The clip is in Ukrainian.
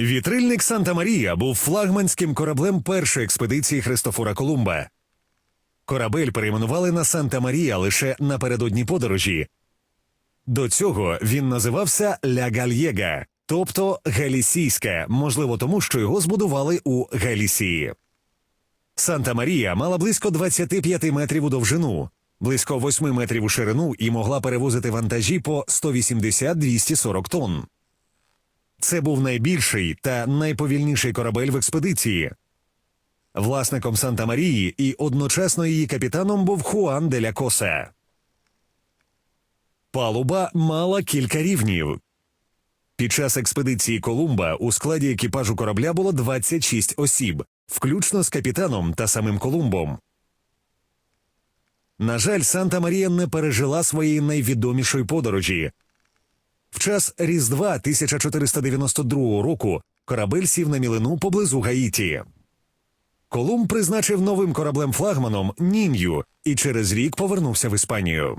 Вітрильник Санта Марія був флагманським кораблем першої експедиції Христофора Колумба. Корабель перейменували на Санта Марія лише напередодні подорожі. До цього він називався Ля Гальєга, тобто Галісійська, можливо, тому що його збудували у Галісії. Санта Марія мала близько 25 метрів у довжину, близько 8 метрів у ширину і могла перевозити вантажі по 180-240 тонн. Це був найбільший та найповільніший корабель в експедиції. Власником Санта Марії і одночасно її капітаном був Хуан де ля Коса. Палуба мала кілька рівнів. Під час експедиції Колумба у складі екіпажу корабля було 26 осіб, включно з капітаном та самим Колумбом. На жаль, Санта Марія не пережила своєї найвідомішої подорожі. В час Різдва 1492 року корабель сів на мілину поблизу Гаїті. Колумб призначив новим кораблем флагманом Нін'ю і через рік повернувся в Іспанію.